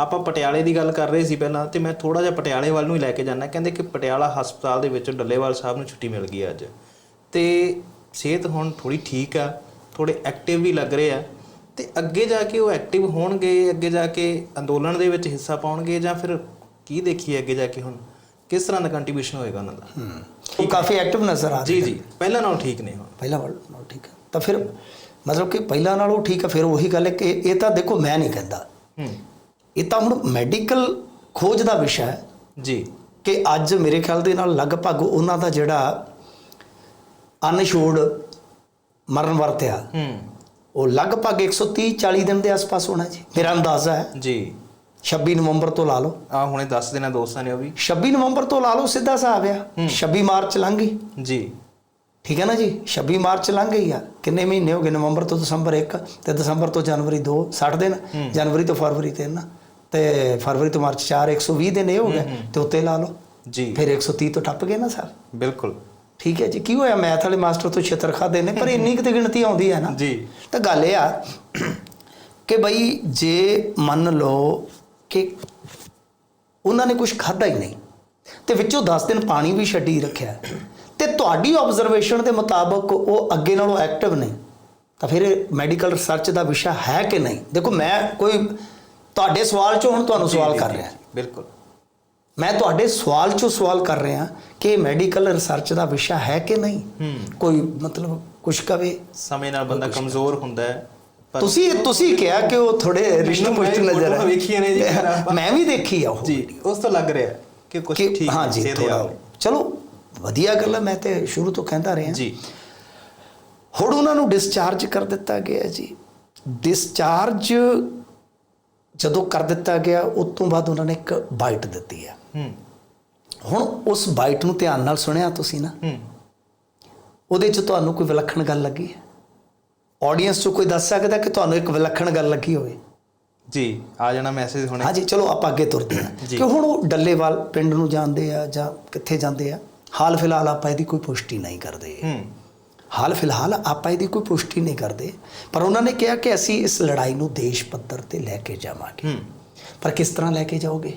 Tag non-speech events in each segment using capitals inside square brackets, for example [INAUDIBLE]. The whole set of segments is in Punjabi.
ਆਪਾਂ ਪਟਿਆਲੇ ਦੀ ਗੱਲ ਕਰ ਰਹੇ ਸੀ ਪਹਿਲਾਂ ਤੇ ਮੈਂ ਥੋੜਾ ਜਿਹਾ ਪਟਿਆਲੇ ਵੱਲ ਨੂੰ ਹੀ ਲੈ ਕੇ ਜਾਣਾ ਕਹਿੰਦੇ ਕਿ ਪਟਿਆਲਾ ਹਸਪਤਾਲ ਦੇ ਵਿੱਚ ਡੱਲੇਵਾਲ ਸਾਹਿਬ ਨੂੰ ਛੁੱਟੀ ਮਿਲ ਗਈ ਅੱਜ। ਤੇ ਸਿਹਤ ਹੁਣ ਥੋੜੀ ਠੀਕ ਆ ਥੋੜੇ ਐਕਟਿਵ ਵੀ ਲੱਗ ਰਹੇ ਆ। ਤੇ ਅੱਗੇ ਜਾ ਕੇ ਉਹ ਐਕਟਿਵ ਹੋਣਗੇ ਅੱਗੇ ਜਾ ਕੇ ਅੰਦੋਲਨ ਦੇ ਵਿੱਚ ਹਿੱਸਾ ਪਾਉਣਗੇ ਜਾਂ ਫਿਰ ਕੀ ਦੇਖੀਏ ਅੱਗੇ ਜਾ ਕੇ ਹੁਣ? ਕਿਸ ਤਰ੍ਹਾਂ ਦਾ ਕੰਟਰੀਬਿਊਸ਼ਨ ਹੋਏਗਾ ਉਹਨਾਂ ਦਾ? ਉਹ ਕਾਫੀ ਐਕਟਿਵ ਨਜ਼ਰ ਆ ਜੀ ਜੀ ਪਹਿਲਾਂ ਨਾਲੋਂ ਠੀਕ ਨੇ ਹੁਣ। ਪਹਿਲਾਂ ਨਾਲੋਂ ਠੀਕ ਹੈ ਤਾਂ ਫਿਰ ਮਤਲਬ ਕਿ ਪਹਿਲਾਂ ਨਾਲੋਂ ਠੀਕ ਹੈ ਫਿਰ ਉਹੀ ਗੱਲ ਹੈ ਕਿ ਇਹ ਤਾਂ ਦੇਖੋ ਮੈਂ ਨਹੀਂ ਕਹਿੰਦਾ। ਹੂੰ। ਇਹ ਤਾਂ ਹੁਣ ਮੈਡੀਕਲ ਖੋਜ ਦਾ ਵਿਸ਼ਾ ਹੈ। ਜੀ। ਕਿ ਅੱਜ ਮੇਰੇ ਖਿਆਲ ਦੇ ਨਾਲ ਲਗਭਗ ਉਹਨਾਂ ਦਾ ਜਿਹੜਾ ਅਨਸ਼ੋਰਡ ਮਰਨ ਵਰਤਿਆ ਹੂੰ। ਉਹ ਲਗਭਗ 130 40 ਦਿਨ ਦੇ ਆਸ-ਪਾਸ ਹੋਣਾ ਜੀ। ਮੇਰਾ ਅੰਦਾਜ਼ਾ ਹੈ। ਜੀ। 26 ਨਵੰਬਰ ਤੋਂ ਲਾ ਲਓ। ਆ ਹੁਣੇ ਦੱਸ ਦੇਣਾ ਦੋਸਤਾਂ ਨੇ ਉਹ ਵੀ। 26 ਨਵੰਬਰ ਤੋਂ ਲਾ ਲਓ ਸਿੱਧਾ ਹਿਸਾਬ ਆ। 26 ਮਾਰਚ ਲੰਘ ਗਈ। ਜੀ। ਠੀਕ ਹੈ ਨਾ ਜੀ? 26 ਮਾਰਚ ਲੰਘ ਗਈ ਆ। ਕਿੰਨੇ ਮਹੀਨੇ ਹੋ ਗਏ? ਨਵੰਬਰ ਤੋਂ ਦਸੰਬਰ 1 ਤੇ ਦਸੰਬਰ ਤੋਂ ਜਨਵਰੀ 2 60 ਦਿਨ। ਜਨਵਰੀ ਤੋਂ ਫਰਵਰੀ 3 ਤੇ ਫਰਵਰੀ ਤੋਂ ਮਾਰਚ 4 120 ਦਿਨ ਇਹ ਹੋ ਗਏ ਤੇ ਉੱਤੇ ਲਾ ਲਓ। ਜੀ। ਫਿਰ 130 ਤੋਂ ਟੱਪ ਗਏ ਨਾ ਸਰ। ਬਿਲਕੁਲ। ਠੀਕ ਹੈ ਜੀ ਕੀ ਹੋਇਆ? ਮੈਥ ਵਾਲੇ ਮਾਸਟਰ ਤੋਂ ਛਿੱਤਰ ਖਾਦੇ ਨੇ ਪਰ ਇੰਨੀ ਕਿਤੇ ਗਿਣਤੀ ਆਉਂਦੀ ਹੈ ਨਾ। ਜੀ। ਤਾਂ ਗੱਲ ਇਹ ਆ ਕਿ ਬਈ ਜੇ ਮੰਨ ਲਓ ਕਿ ਉਹਨਾਂ ਨੇ ਕੁਝ ਖਾਦਾ ਹੀ ਨਹੀਂ ਤੇ ਵਿੱਚੋਂ 10 ਦਿਨ ਪਾਣੀ ਵੀ ਛੱਡੀ ਰੱਖਿਆ ਤੇ ਤੁਹਾਡੀ ਆਬਜ਼ਰਵੇਸ਼ਨ ਦੇ ਮੁਤਾਬਕ ਉਹ ਅੱਗੇ ਨਾਲੋਂ ਐਕਟਿਵ ਨੇ ਤਾਂ ਫਿਰ ਮੈਡੀਕਲ ਰਿਸਰਚ ਦਾ ਵਿਸ਼ਾ ਹੈ ਕਿ ਨਹੀਂ? ਦੇਖੋ ਮੈਂ ਕੋਈ ਤੁਹਾਡੇ ਸਵਾਲ ਚੋਂ ਹੁਣ ਤੁਹਾਨੂੰ ਸਵਾਲ ਕਰ ਰਿਹਾ। ਬਿਲਕੁਲ। ਮੈਂ ਤੁਹਾਡੇ ਸਵਾਲ ਚੋਂ ਸਵਾਲ ਕਰ ਰਿਹਾ ਕਿ ਮੈਡੀਕਲ ਰਿਸਰਚ ਦਾ ਵਿਸ਼ਾ ਹੈ ਕਿ ਨਹੀਂ? ਕੋਈ ਮਤਲਬ ਕੁਝ ਕਵੇ? ਸਮੇਂ ਨਾਲ ਬੰਦਾ ਕਮਜ਼ੋਰ ਹੁੰਦਾ ਹੈ ਤੁਸੀਂ ਤੁਸੀਂ ਕਿਹਾ ਕਿ ਉਹ ਥੋੜੇ ਰਿਸ਼ਟ ਪੁਸ਼ਟ ਨਜ਼ਰ ਫੋਟੋ ਵੇਖੀਆਂ ਨੇ ਜੀ। [LAUGHS] ਮੈਂ ਵੀ ਦੇਖੀ ਆ ਉਹ ਜੀ ਉਸ ਤੋਂ ਲੱਗ ਰਿਹਾ ਕਿ ਕੁਝ ਠੀਕ ਹਾਂ ਜੀ ਥੋੜਾ। ਚਲੋ ਵਧੀਆ ਗੱਲ ਹੈ ਮੈਂ ਤੇ ਸ਼ੁਰੂ ਤੋਂ ਕਹਿੰਦਾ ਰਿਹਾ। ਜੀ। ਹੁਣ ਉਹਨਾਂ ਨੂੰ ਡਿਸਚਾਰਜ ਕਰ ਦਿੱਤਾ ਗਿਆ ਜੀ। ਡਿਸਚਾਰਜ ਜਦੋਂ ਕਰ ਦਿੱਤਾ ਗਿਆ ਉਸ ਤੋਂ ਬਾਅਦ ਉਹਨਾਂ ਨੇ ਇੱਕ ਬਾਈਟ ਦਿੱਤੀ ਹੈ। ਹੂੰ। ਹੁਣ ਉਸ ਬਾਈਟ ਨੂੰ ਧਿਆਨ ਨਾਲ ਸੁਣਿਆ ਤੁਸੀਂ ਨਾ? ਹੂੰ। ਉਹਦੇ 'ਚ ਤੁਹਾਨੂੰ ਕੋਈ ਵਿਲੱਖਣ ਗੱਲ ਲੱਗੀ ਹੈ? ਆਡੀਅנס 'ਚ ਕੋਈ ਦੱਸ ਸਕਦਾ ਕਿ ਤੁਹਾਨੂੰ ਇੱਕ ਵਿਲੱਖਣ ਗੱਲ ਲੱਗੀ ਹੋਵੇ? ਜੀ ਆ ਜਾਣਾ ਮੈਸੇਜ ਹੁਣੇ। ਹਾਂਜੀ ਚਲੋ ਆਪਾਂ ਅੱਗੇ ਤੁਰਦੇ ਹਾਂ। ਕਿ ਹੁਣ ਉਹ ਡੱਲੇਵਾਲ ਪਿੰਡ ਨੂੰ ਜਾਂਦੇ ਆ ਜਾਂ ਕਿੱਥੇ ਜਾਂਦੇ ਆ ਹਾਲ ਫਿਲਹਾਲ ਆਪਾਂ ਇਹਦੀ ਕੋਈ ਪੁਸ਼ਟੀ ਨਹੀਂ ਕਰਦੇ। ਹੂੰ। ਹਾਲ ਫਿਲਹਾਲ ਆਪਾਂ ਇਹਦੀ ਕੋਈ ਪੁਸ਼ਟੀ ਨਹੀਂ ਕਰਦੇ ਪਰ ਉਹਨਾਂ ਨੇ ਕਿਹਾ ਕਿ ਅਸੀਂ ਇਸ ਲੜਾਈ ਨੂੰ ਦੇਸ਼ ਪੱਧਰ ਤੇ ਲੈ ਕੇ ਜਾਵਾਂਗੇ। ਪਰ ਕਿਸ ਤਰ੍ਹਾਂ ਲੈ ਕੇ ਜਾਓਗੇ?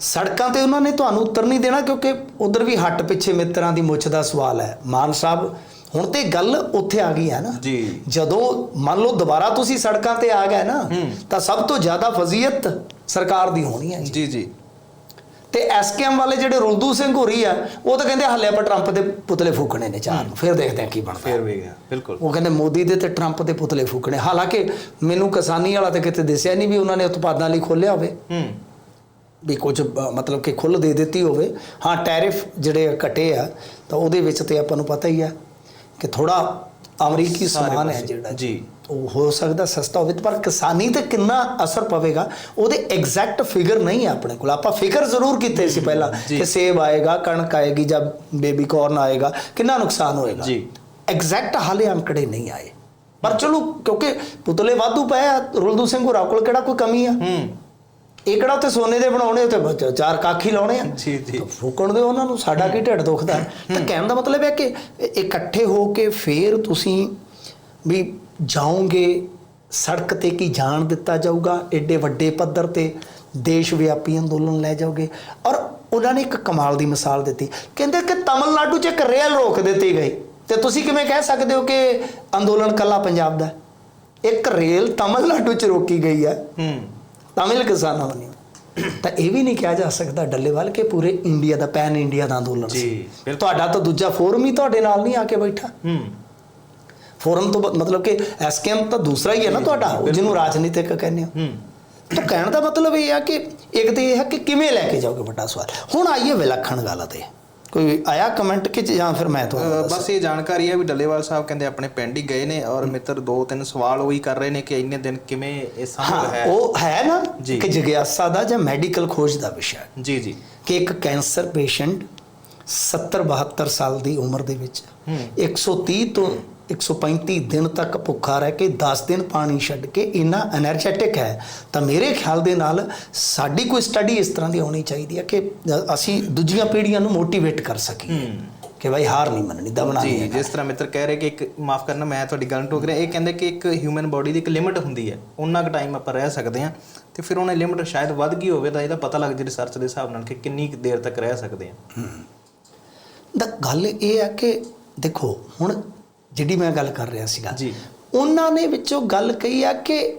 ਸੜਕਾਂ ਤੇ ਉਹਨਾਂ ਨੇ ਤੁਹਾਨੂੰ ਉਤਰ ਨਹੀਂ ਦੇਣਾ ਕਿਉਂਕਿ ਉਧਰ ਵੀ ਹੱਟ ਪਿੱਛੇ ਮਿੱਤਰਾਂ ਦੀ ਮੁੱਛ ਦਾ ਸਵਾਲ ਹੈ। ਮਾਨ ਸਾਹਿਬ ਹੁਣ ਤੇ ਗੱਲ ਉੱਥੇ ਆ ਗਈ ਹੈ ਨਾ। ਜੀ। ਜਦੋਂ ਮੰਨ ਲਓ ਦੁਬਾਰਾ ਤੁਸੀਂ ਸੜਕਾਂ ਤੇ ਆ ਗਏ ਨਾ। ਤਾਂ ਸਭ ਤੋਂ ਜ਼ਿਆਦਾ ਫਜ਼ੀਅਤ ਸਰਕਾਰ ਦੀ ਹੋਣੀ ਹੈ ਜੀ ਜੀ। ਤੇ ਐਸਕੇਐਮ ਵਾਲੇ ਜਿਹੜੇ ਰੁਲਦੂ ਸਿੰਘ ਹੋਰੀ ਆ ਉਹ ਤਾਂ ਕਹਿੰਦੇ ਹੱਲੇ ਆਪਾਂ ਟਰੰਪ ਦੇ ਪੁਤਲੇ ਫੂਕਣੇ ਨੇ ਚਾਰ ਨੂੰ। ਫਿਰ ਦੇਖਦੇ ਆ ਕੀ ਬਣਦਾ। ਫੇਰ ਵੀ ਗਿਆ ਬਿਲਕੁਲ। ਉਹ ਕਹਿੰਦੇ ਮੋਦੀ ਦੇ ਤੇ ਟਰੰਪ ਦੇ ਪੁਤਲੇ ਫੂਕਣੇ। ਹਾਲਾਂਕਿ ਮੈਨੂੰ ਕਿਸਾਨੀ ਵਾਲਾ ਤੇ ਕਿਤੇ ਦਿਸਿਆ ਨਹੀਂ ਵੀ ਉਹਨਾਂ ਨੇ ਉਤਪਾਦਾਂ ਲਈ ਖੋਲਿਆ ਹੋਵੇ। ਹੂੰ। ਵੀ ਕੁਝ ਮਤਲਬ ਕਿ ਖੁੱਲ ਦੇ ਦਿੱਤੀ ਹੋਵੇ। ਹਾਂ ਟੈਰਿਫ ਜਿਹੜੇ ਘਟੇ ਆ ਤਾਂ ਉਹਦੇ ਵਿੱਚ ਤੇ ਆਪਾਂ ਨੂੰ ਪਤਾ ਹੀ ਆ ਕਿ ਥੋੜਾ ਅਮਰੀਕੀ ਸਮਾਨ ਹੈ। ਜਿਹੜਾ ਜੀ। ਉਹ ਹੋ ਸਕਦਾ ਸਸਤਾ ਹੋਵੇ ਪਰ ਕਿਸਾਨੀ ਤੇ ਕਿੰਨਾ ਅਸਰ ਪਵੇਗਾ ਉਹਦੇ ਐਗਜ਼ੈਕਟ ਫਿਗਰ ਨਹੀਂ ਹੈ ਆਪਣੇ ਕੋਲ ਆਪਾਂ ਫਿਗਰ ਜ਼ਰੂਰ ਕੀਤੇ ਸੀ ਪਹਿਲਾਂ। ਕਿ ਸੇਬ ਆਏਗਾ ਕਣਕ ਆਏਗੀ ਜਾਂ ਬੇਬੀ ਕਾਰਨ ਆਏਗਾ ਕਿੰਨਾ ਨੁਕਸਾਨ ਹੋਏਗਾ ਜੀ। ਐਗਜ਼ੈਕਟ ਹਾਲੇ ਅੰਕੜੇ ਨਹੀਂ ਆਏ ਪਰ ਚਲੋ ਕਿਉਂਕਿ ਪੁਤਲੇ ਵਾਧੂ ਪਏ ਆ ਰੁਲਦੂ ਸਿੰਘ ਹੋਰਾਂ ਕੋਲ ਕਿਹੜਾ ਕੋਈ ਕਮੀ ਆ ਹੂੰ ਇਹ ਕਿਹੜਾ ਉੱਤੇ ਸੋਨੇ ਦੇ ਬਣਾਉਣੇ ਉੱਤੇ ਚਾਰ ਕਾਖੀ ਲਾਉਣੇ ਆ। ਜੀ ਜੀ। ਫੂਕਣ ਦੇ ਉਹਨਾਂ ਨੂੰ ਸਾਡਾ ਕੀ ਢਿੱਡ ਦੁਖਦਾ ਹੈ? ਤਾਂ ਕਹਿਣ ਦਾ ਮਤਲਬ ਹੈ ਕਿ ਇਕੱਠੇ ਹੋ ਕੇ ਫੇਰ ਤੁਸੀਂ ਵੀ ਜਾਓਗੇ ਸੜਕ ਤੇ ਕੀ ਜਾਣ ਦਿੱਤਾ ਜਾਊਗਾ? ਏਡੇ ਵੱਡੇ ਪੱਧਰ ਤੇ ਦੇਸ਼ ਵਿਆਪੀ ਅੰਦੋਲਨ ਲੈ ਜਾਓਗੇ। ਔਰ ਉਹਨਾਂ ਨੇ ਇੱਕ ਕਮਾਲ ਦੀ ਮਿਸਾਲ ਦਿੱਤੀ। ਕਹਿੰਦੇ ਕਿ ਤਮਿਲਨਾਡੂ 'ਚ ਇੱਕ ਰੇਲ ਰੋਕ ਦਿੱਤੀ ਗਈ। ਤੇ ਤੁਸੀਂ ਕਿਵੇਂ ਕਹਿ ਸਕਦੇ ਹੋ ਕਿ ਅੰਦੋਲਨ ਕੱਲਾ ਪੰਜਾਬ ਦਾ ਹੈ? ਇੱਕ ਰੇਲ ਤਮਿਲਨਾਡੂ 'ਚ ਰੋਕੀ ਗਈ ਹੈ। ਹੂੰ। ਤਮਿਲ ਕਿਸਾਨਾਂ ਵੱਲੋਂ ਤਾਂ ਇਹ ਵੀ ਨਹੀਂ ਕਿਹਾ ਜਾ ਸਕਦਾ ਡੱਲੇਵਾਲ ਕਿ ਪੂਰੇ ਇੰਡੀਆ ਦਾ ਪੈਨ ਇੰਡੀਆ ਦਾ ਅੰਦੋਲਨ ਸੀ। ਤੁਹਾਡਾ ਤਾਂ ਦੂਜਾ ਫੋਰਮ ਹੀ ਤੁਹਾਡੇ ਨਾਲ ਨਹੀਂ ਆ ਕੇ ਬੈਠਾ। ਹੂੰ। ਫੋਰਮ ਤੋਂ ਮਤਲਬ ਕਿ ਐਸਕੇਐਮ ਤਾਂ ਦੂਸਰਾ ਹੀ ਹੈ ਨਾ ਤੁਹਾਡਾ ਜਿਹਨੂੰ ਰਾਜਨੀਤਿਕ ਕਹਿੰਦੇ ਹੂੰ। ਤਾਂ ਕਹਿਣ ਦਾ ਮਤਲਬ ਇਹ ਆ ਕਿ ਇੱਕ ਤੇ ਇਹ ਹੈ ਕਿ ਕਿਵੇਂ ਲੈ ਕੇ ਜਾਓਗੇ ਵੱਡਾ ਸਵਾਲ? ਹੁਣ ਆਈਏ ਵਿਲੱਖਣ ਗੱਲ ਤੇ। ਕੋਈ ਆਇਆ ਕਮੈਂਟ ਕਿ ਜਾਂ ਫਿਰ ਮੈਂ ਤੁਹਾਨੂੰ? ਬਸ ਇਹ ਜਾਣਕਾਰੀ ਹੈ ਵੀ ਡੱਲੇਵਾਲ ਸਾਹਿਬ ਕਹਿੰਦੇ ਆਪਣੇ ਪਿੰਡ ਹੀ ਗਏ ਨੇ ਔਰ ਮਿੱਤਰ ਦੋ ਤਿੰਨ ਸਵਾਲ ਉਹੀ ਕਰ ਰਹੇ ਨੇ ਕਿ ਇੰਨੇ ਦਿਨ ਕਿਵੇਂ ਇਹ ਸੰਭਵ ਹਾਂ ਉਹ ਹੈ ਨਾ। ਕਿ ਜਿਗਿਆਸਾ ਦਾ ਜਾਂ ਮੈਡੀਕਲ ਖੋਜ ਦਾ ਵਿਸ਼ਾ ਜੀ ਜੀ ਕਿ ਇੱਕ ਕੈਂਸਰ ਪੇਸ਼ੈਂਟ 70 72 ਸਾਲ ਦੀ ਉਮਰ ਦੇ ਵਿੱਚ ਹੂੰ। 130 ਤੋਂ 135 ਦਿਨ ਤੱਕ ਭੁੱਖਾ ਰਹਿ ਕੇ 10 ਦਿਨ ਪਾਣੀ ਛੱਡ ਕੇ ਇੰਨਾ એનર્ਜੈਟਿਕ ਹੈ ਤਾਂ ਮੇਰੇ ਖਿਆਲ ਦੇ ਨਾਲ ਸਾਡੀ ਕੋਈ ਸਟੱਡੀ ਇਸ ਤਰ੍ਹਾਂ ਦੀ ਹੋਣੀ ਚਾਹੀਦੀ ਹੈ ਕਿ ਅਸੀਂ ਦੂਜੀਆਂ ਪੀੜ੍ਹੀਆਂ ਨੂੰ ਮੋਟੀਵੇਟ ਕਰ ਸਕੀਏ। ਕਿ ਭਾਈ ਹਾਰ ਨਹੀਂ ਮੰਨਣੀ ਦਮਣਾ ਨਹੀਂ ਜੀ ਜਿਸ ਤਰ੍ਹਾਂ ਮਿੱਤਰ ਕਹਿ ਰਹੇ ਕਿ ਇੱਕ ਮਾਫ ਕਰਨਾ ਮੈਂ ਤੁਹਾਡੀ ਗੱਲ ਟੋਕ ਰਿਹਾ ਇਹ ਕਹਿੰਦੇ ਕਿ ਇੱਕ ਹਿਊਮਨ ਬਾਡੀ ਦੀ ਇੱਕ ਲਿਮਿਟ ਹੁੰਦੀ ਹੈ ਉਹਨਾਂ ਕੁ ਟਾਈਮ ਆਪਾਂ ਰਹਿ ਸਕਦੇ ਆ ਤੇ ਫਿਰ ਉਹਨੇ ਲਿਮਿਟ ਸ਼ਾਇਦ ਵੱਧ ਗਈ ਹੋਵੇ ਤਾਂ ਇਹਦਾ ਪਤਾ ਲੱਗ ਜੇ ਰਿਸਰਚ ਦੇ ਹਿਸਾਬ ਨਾਲ ਕਿ ਕਿੰਨੀ ਦੇਰ ਤੱਕ ਰਹਿ ਸਕਦੇ ਆ ਦਾ ਗੱਲ ਇਹ ਆ ਕਿ ਦੇਖੋ ਹੁਣ ਜਿਹੜੀ ਮੈਂ ਗੱਲ ਕਰ ਰਿਹਾ ਸੀਗਾ। ਜੀ। ਉਹਨਾਂ ਨੇ ਵਿੱਚੋਂ ਗੱਲ ਕਹੀ ਆ ਕਿ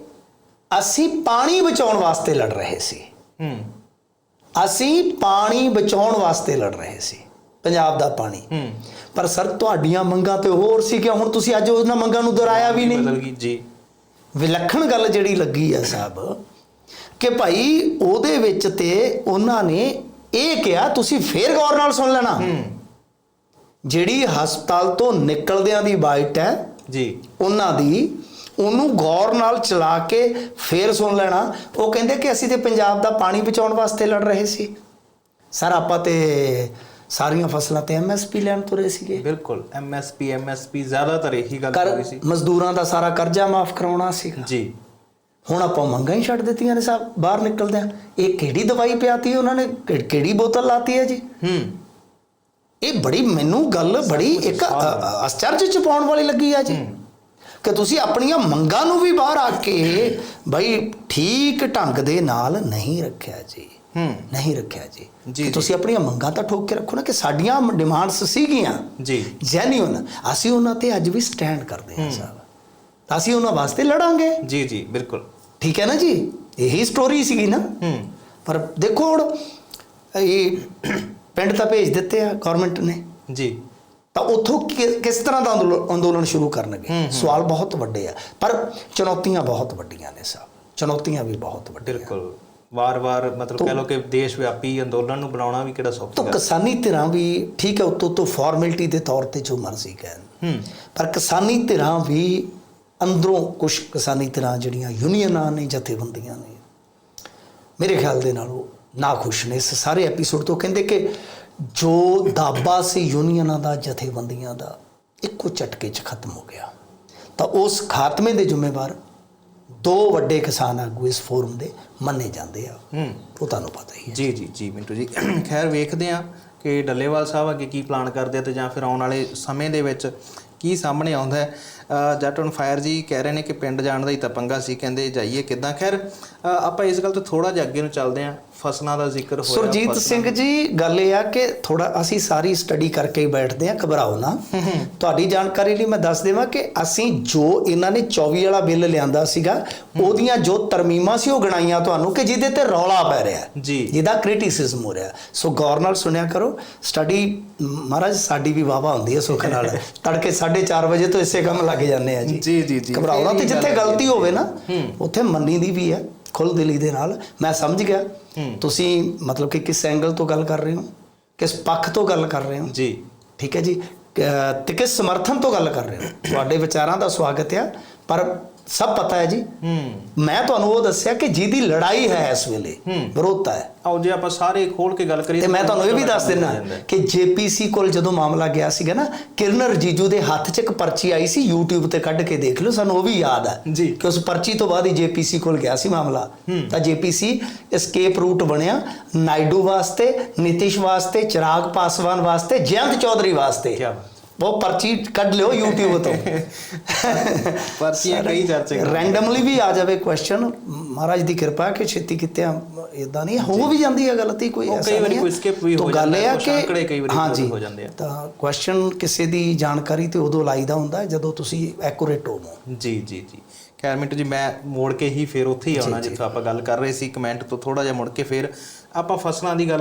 ਅਸੀਂ ਪਾਣੀ ਬਚਾਉਣ ਵਾਸਤੇ ਲੜ ਰਹੇ ਸੀ। ਹੂੰ। ਅਸੀਂ ਪਾਣੀ ਬਚਾਉਣ ਵਾਸਤੇ ਲੜ ਰਹੇ ਸੀ। ਪੰਜਾਬ ਦਾ ਪਾਣੀ। ਹੂੰ। ਪਰ ਸਰ ਤੁਹਾਡੀਆਂ ਮੰਗਾਂ ਤੇ ਹੋਰ ਸੀ ਕਿ ਹੁਣ ਤੁਸੀਂ ਅੱਜ ਉਹਨਾਂ ਮੰਗਾਂ ਨੂੰ ਦੁਹਰਾਇਆ ਵੀ ਨਹੀਂ? ਬਦਲ ਗਈ ਜੀ। ਵਿਲੱਖਣ ਗੱਲ ਜਿਹੜੀ ਲੱਗੀ ਆ ਸਾਹਿਬ ਕਿ ਭਾਈ ਉਹਦੇ ਵਿੱਚ ਤੇ ਉਹਨਾਂ ਨੇ ਇਹ ਕਿਹਾ ਤੁਸੀਂ ਫੇਰ ਗੌਰ ਨਾਲ ਸੁਣ ਲੈਣਾ। ਹੂੰ। ਜਿਹੜੀ ਹਸਪਤਾਲ ਤੋਂ ਨਿਕਲਦਿਆਂ ਦੀ ਬਾਈਟ ਹੈ ਜੀ। ਉਹਨਾਂ ਦੀ ਉਹਨੂੰ ਗੌਰ ਨਾਲ ਚਲਾ ਕੇ ਫੇਰ ਸੁਣ ਲੈਣਾ। ਉਹ ਕਹਿੰਦੇ ਕਿ ਅਸੀਂ ਤੇ ਪੰਜਾਬ ਦਾ ਪਾਣੀ ਬਚਾਉਣ ਵਾਸਤੇ ਲੜ ਰਹੇ ਸੀ। ਸਰ ਆਪਾਂ ਤੇ ਸਾਰੀਆਂ ਫਸਲਾਂ ਤੇ ਐਮਐਸਪੀ ਲੈਣ ਤੁਰੇ ਸੀਗੇ। ਬਿਲਕੁਲ ਐਮਐਸਪੀ ਐਮਐਸਪੀ ਜ਼ਿਆਦਾਤਰ ਇਹੀ ਗੱਲ ਹੋ ਰਹੀ ਸੀ। ਮਜ਼ਦੂਰਾਂ ਦਾ ਸਾਰਾ ਕਰਜ਼ਾ ਮਾਫ ਕਰਾਉਣਾ ਸੀਗਾ। ਜੀ। ਹੁਣ ਆਪਾਂ ਮੰਗਾਂ ਹੀ ਛੱਡ ਦਿੱਤੀਆਂ ਨੇ ਸਾਹਿਬ ਬਾਹਰ ਨਿਕਲਦੇ ਆ ਇਹ ਕਿਹੜੀ ਦਵਾਈ ਪਿਆਤੀ ਉਹਨਾਂ ਨੇ? ਕਿਹੜੀ ਬੋਤਲ ਲਾਤੀ ਹੈ ਜੀ? ਹੂੰ। ਇਹ ਬੜੀ ਮੈਨੂੰ ਗੱਲ ਬੜੀ ਇੱਕ ਅ- ਅ- ਅਚਰਜ ਚ ਪਾਉਣ ਵਾਲੀ ਲੱਗੀ ਆ ਜੀ। ਕਿ ਤੁਸੀਂ ਆਪਣੀਆਂ ਮੰਗਾਂ ਨੂੰ ਵੀ ਬਾਹਰ ਆ ਕੇ ਬਈ ਠੀਕ ਢੰਗ ਦੇ ਨਾਲ ਨਹੀਂ ਰੱਖਿਆ ਜੀ। ਹੂੰ। ਨਹੀਂ ਰੱਖਿਆ ਜੀ। ਜੀ। ਤੁਸੀਂ ਆਪਣੀਆਂ ਮੰਗਾਂ ਤਾਂ ਠੋਕ ਕੇ ਰੱਖੋ ਨਾ ਕਿ ਸਾਡੀਆਂ ਡਿਮਾਂਡਸ ਸੀਗੀਆਂ। ਜੀ। ਜੈਨੂਇਨ ਅਸੀਂ ਉਹਨਾਂ ਤੇ ਅੱਜ ਵੀ ਸਟੈਂਡ ਕਰਦੇ ਹਾਂ ਸਾਹਿਬ। ਤਾਂ ਅਸੀਂ ਉਹਨਾਂ ਵਾਸਤੇ ਲੜਾਂਗੇ। ਜੀ ਜੀ ਬਿਲਕੁਲ। ਠੀਕ ਹੈ ਨਾ ਜੀ? ਇਹੀ ਸਟੋਰੀ ਸੀਗੀ ਨਾ। ਹੂੰ। ਪਰ ਦੇਖੋ ਇਹ ਪਿੰਡ ਤਾਂ ਭੇਜ ਦਿੱਤੇ ਆ ਗਵਰਨਮੈਂਟ ਨੇ। ਜੀ। ਤਾਂ ਉੱਥੋਂ ਕਿਸ ਤਰ੍ਹਾਂ ਦਾ ਅੰਦੋਲਨ- ਸ਼ੁਰੂ ਕਰਨਗੇ? ਸਵਾਲ ਬਹੁਤ ਵੱਡੇ ਆ। ਪਰ ਚੁਣੌਤੀਆਂ ਬਹੁਤ ਵੱਡੀਆਂ ਨੇ ਸਾਹਿਬ ਚੁਣੌਤੀਆਂ ਵੀ ਬਹੁਤ ਵੱਡੀਆਂ। ਬਿਲਕੁਲ। ਵਾਰ-ਵਾਰ ਮਤਲਬ ਕਹਿ ਲਓ ਕਿ ਦੇਸ਼ ਵਿਆਪੀ ਅੰਦੋਲਨ ਨੂੰ ਬਣਾਉਣਾ ਵੀ ਕਿਹੜਾ ਸੌਖਾ ਤਾਂ ਕਿਸਾਨੀ ਧਿਰਾਂ ਵੀ ਠੀਕ ਹੈ ਉੱਤੋਂ ਤੋਂ ਫਾਰਮੈਲਿਟੀ ਦੇ ਤੌਰ ਤੇ ਜੋ ਮਰਜ਼ੀ ਕਹਿਣ। ਪਰ ਕਿਸਾਨੀ ਧਿਰਾਂ ਵੀ ਅੰਦਰੋਂ ਕੁਝ ਕਿਸਾਨੀ ਧਿਰਾਂ ਜਿਹੜੀਆਂ ਯੂਨੀਅਨਾਂ ਨੇ ਜਥੇਬੰਦੀਆਂ ਨੇ ਮੇਰੇ ਖਿਆਲ ਦੇ ਨਾਲ ਉਹ ਨਾ ਖੁਸ਼ ਨੇ। ਇਸ ਸਾਰੇ ਐਪੀਸੋਡ ਤੋਂ ਕਹਿੰਦੇ ਕਿ ਜੋ ਦਾਬਾ ਸੀ ਯੂਨੀਅਨਾਂ ਦਾ ਜਥੇਬੰਦੀਆਂ ਦਾ ਇੱਕੋ ਝਟਕੇ 'ਚ ਖਤਮ ਹੋ ਗਿਆ। ਤਾਂ ਉਸ ਖਾਤਮੇ ਦੇ ਜ਼ਿੰਮੇਵਾਰ ਦੋ ਵੱਡੇ ਕਿਸਾਨ ਆਗੂ ਇਸ ਫੋਰਮ ਦੇ ਮੰਨੇ ਜਾਂਦੇ ਆ। ਉਹ ਤੁਹਾਨੂੰ ਪਤਾ ਹੀ ਹੈ। ਜੀ ਜੀ ਜੀ ਮਿੰਟੂ ਜੀ। ਖੈਰ ਵੇਖਦੇ ਆ ਕਿ ਡੱਲੇਵਾਲ ਸਾਹਿਬ ਅੱਗੇ ਕੀ ਪਲਾਨ ਕਰਦੇ ਆ ਤੇ ਜਾਂ ਫਿਰ ਆਉਣ ਵਾਲੇ ਸਮੇਂ ਦੇ ਵਿੱਚ ਕੀ ਸਾਹਮਣੇ ਆਉਂਦਾ ਹੈ? ਜੱਟ ਔਨ ਫਾਇਰ ਜੀ ਕਹਿ ਰਹੇ ਨੇ ਕਿ ਪਿੰਡ ਜਾਣ ਦਾ ਹੀ ਤਾਂ ਪੰਗਾ ਸੀ ਕਹਿੰਦੇ ਜਾਈਏ ਕਿੱਦਾਂ? ਖੈਰ ਆਪਾਂ ਇਸ ਗੱਲ ਤੋਂ ਥੋੜਾ ਜਿਹਾ ਅੱਗੇ ਨੂੰ ਚੱਲਦੇ ਆ ਫਸਲਾਂ ਦਾ ਜ਼ਿਕਰ ਹੋਇਆ ਸੁਰਜੀਤ ਸਿੰਘ ਜੀ ਗੱਲ ਇਹ ਆ ਕਿ ਥੋੜਾ ਅਸੀਂ ਸਾਰੀ ਸਟੱਡੀ ਕਰਕੇ ਹੀ ਬੈਠਦੇ ਆ ਘਬਰਾਓ ਨਾ। ਤੁਹਾਡੀ ਜਾਣਕਾਰੀ ਲਈ ਮੈਂ ਦੱਸ ਦੇਵਾਂ ਕਿ ਅਸੀਂ ਜੋ ਇਹਨਾਂ ਨੇ 24 ਵਾਲਾ ਬਿੱਲ ਲਿਆਂਦਾ ਸੀਗਾ ਉਹਦੀਆਂ ਜੋ ਤਰਮੀਮਾਂ ਸੀ ਉਹ ਗਣਾਈਆਂ ਤੁਹਾਨੂੰ ਕਿ ਜਿਹਦੇ ਤੇ ਰੌਲਾ ਪੈ ਰਿਹਾ ਜੀ। ਜਿਹਦਾ ਕ੍ਰਿਟਿਸਿਜ਼ਮ ਹੋ ਰਿਹਾ ਸੋ ਗੌਰ ਨਾਲ ਸੁਣਿਆ ਕਰੋ। ਸਟੱਡੀ ਮਹਾਰਾਜ ਸਾਡੀ ਵੀ ਵਾਵਾ ਹੁੰਦੀ ਹੈ ਸੁੱਖ ਨਾਲ। [LAUGHS] ਤੜਕੇ 4:30 ਵਜੇ ਤੋਂ ਇਸੇ ਕੰਮ ਲੱਗ ਜਾਂਦੇ ਆ ਜੀ। ਜੀ ਜੀ ਜੀ। ਘਬਰਾਓ ਨਾ ਤੇ ਜਿੱਥੇ। ਗਲਤੀ ਹੋਵੇ ਨਾ। ਉੱਥੇ ਮੰਨੀ ਦੀ ਵੀ ਹੈ ਖੁੱਲ ਦਿਲੀ ਦੇ ਨਾਲ। ਮੈਂ ਸਮਝ ਗਿਆ। ਤੁਸੀਂ ਮਤਲਬ ਕਿ ਕਿਸ ਐਂਗਲ ਤੋਂ ਗੱਲ ਕਰ ਰਹੇ ਹੋ? ਕਿਸ ਪੱਖ ਤੋਂ ਗੱਲ ਕਰ ਰਹੇ ਹੋ? ਜੀ। ਠੀਕ ਹੈ ਜੀ। ਤੇ ਕਿਸ ਸਮਰਥਨ ਤੋਂ ਗੱਲ ਕਰ ਰਹੇ ਹੋ? ਤੁਹਾਡੇ ਵਿਚਾਰਾਂ ਦਾ ਸਵਾਗਤ ਹੈ ਪਰ ਸਭ ਪਤਾ ਹੈ ਜੀ ਹੂੰ ਮੈਂ ਤੁਹਾਨੂੰ ਉਹ ਦੱਸਿਆ ਕਿ ਜਿਹਦੀ ਲੜਾਈ ਹੈ ਇਸ ਵੇਲੇ। ਵਿਰੋਧਤਾ ਹੈ ਆਓ ਜੇ ਆਪਾਂ ਸਾਰੇ ਖੋਲ ਕੇ ਗੱਲ ਕਰੀਏ ਤੇ ਮੈਂ ਤੁਹਾਨੂੰ ਇਹ ਵੀ ਦੱਸ ਹੈ। ਕਿ ਜੇਪੀਸੀ ਕੋਲ ਜਦੋਂ ਮਾਮਲਾ ਗਿਆ ਸੀਗਾ ਨਾ ਕਿਰਨ ਰਜੀਜੂ ਦੇ ਹੱਥ 'ਚ ਇੱਕ ਪਰਚੀ ਆਈ ਸੀ YouTube ਤੇ ਕੱਢ ਕੇ ਦੇਖ ਲਓ ਸਾਨੂੰ ਉਹ ਵੀ ਯਾਦ ਹੈ ਜੀ। ਕਿ ਉਸ ਪਰਚੀ ਤੋਂ ਬਾਅਦ ਹੀ ਜੇਪੀਸੀ ਕੋਲ ਗਿਆ ਸੀ ਮਾਮਲਾ ਤਾਂ ਜੇਪੀਸੀ ਐਸਕੇਪ ਰੂਟ ਬਣਿਆ ਨਾਇਡੂ ਵਾਸਤੇ ਨਿਤਿਸ਼ ਵਾਸਤੇ ਚਿਰਾਗ ਪਾਸਵਾਨ ਵਾਸਤੇ ਜਯੰਤ ਚੌਧਰੀ ਵਾਸਤੇ ਕਿਆ ਬਾਤ। ਉਹ ਪਰਚੀ ਕੱਢ ਲਿਓ YouTube ਤੋਂ ਪਰਚੀਆਂ ਕਈ ਚਰਚੇ। ਰੈਂਡਮਲੀ ਵੀ ਆ ਜਾਵੇ ਕੁਐਸਚਨ ਮਹਾਰਾਜ ਦੀ ਕਿਰਪਾ ਕਿ ਛੇਤੀ ਕਿਤੇ ਇਦਾਂ ਨਹੀਂ ਹੋ ਵੀ ਜਾਂਦੀ ਹੈ ਗਲਤੀ ਕੋਈ ਐਸਾ ਕਈ ਵਾਰੀ ਨਹੀਂ ਹੈ। ਕੋਈ skip ਵੀ ਹੋ ਜਾਂਦਾ ਹੈ, ਆ ਕੁਛ ਕਿ ਅੰਕੜੇ ਕਈ ਵਾਰੀ ਹਾਂਜੀ, ਹੋ ਜਾਂਦੇ ਆ। ਤਾਂ ਕੁਐਸਚਨ ਕਿਸੇ ਦੀ ਜਾਣਕਾਰੀ ਤੇ ਉਦੋਂ ਲਾਈਦਾ ਹੁੰਦਾ ਜਦੋਂ ਤੁਸੀਂ ਐਕੂਰੇਟ ਹੋਵੋ ਜੀ ਜੀ ਜੀ ਖੈਰ ਮਿੰਟੂ ਜੀ ਮੈਂ ਮੋੜ ਕੇ ਹੀ ਫੇਰ ਉੱਥੇ ਹੀ ਆਉਣਾ ਜਿੱਥੇ ਆਪਾਂ ਗੱਲ ਕਰ ਰਹੇ ਸੀ ਕਮੈਂਟ ਤੋਂ ਥੋੜਾ ਜਿਹਾ ਮੁੜ ਕੇ ਫੇਰ ਆਪਾਂ ਫਸਲਾਂ ਦੀ ਗੱਲ